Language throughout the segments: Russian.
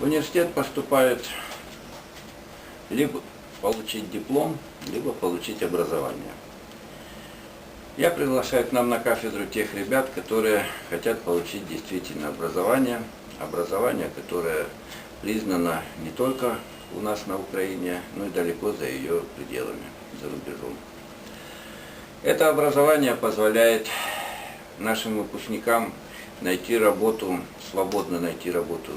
В университет поступают либо получить диплом, либо получить образование. Я приглашаю к нам на кафедру тех ребят, которые хотят получить действительно образование, образование, которое признано не только у нас на Украине, но и далеко за ее пределами, за рубежом. Это образование позволяет нашим выпускникам найти работу, свободно найти работу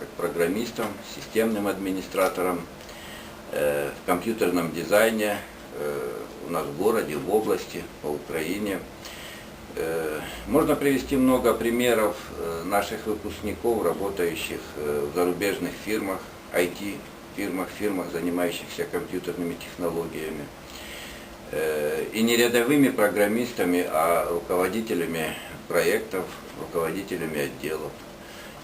как программистам, системным администратором, э, в компьютерном дизайне э, у нас в городе, в области, по Украине. Э, можно привести много примеров э, наших выпускников, работающих э, в зарубежных фирмах, IT-фирмах, фирмах, занимающихся компьютерными технологиями. Э, И не рядовыми программистами, а руководителями проектов, руководителями отделов.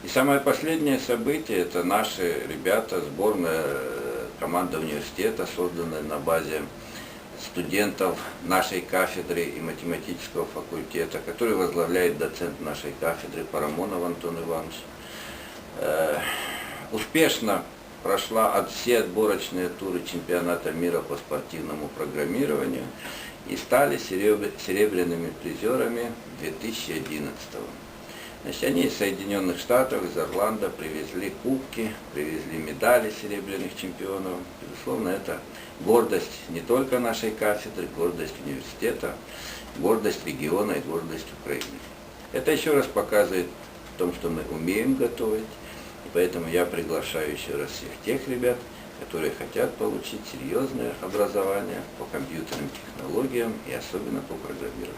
И самое последнее событие, это наши ребята, сборная э, команда университета, созданная на базе студентов нашей кафедры и математического факультета, который возглавляет доцент нашей кафедры Парамонов Антон Иванович. Э, Успешно прошла все отборочные туры чемпионата мира по спортивному программированию и стали сереб- серебряными призерами 2011 Значит, они из Соединенных Штатов, из Орландо привезли кубки, привезли медали серебряных чемпионов. Безусловно, это гордость не только нашей кафедры, гордость университета, гордость региона и гордость Украины. Это еще раз показывает в том, что мы умеем готовить, и поэтому я приглашаю еще раз всех тех ребят, которые хотят получить серьезное образование по компьютерным технологиям и особенно по программированию.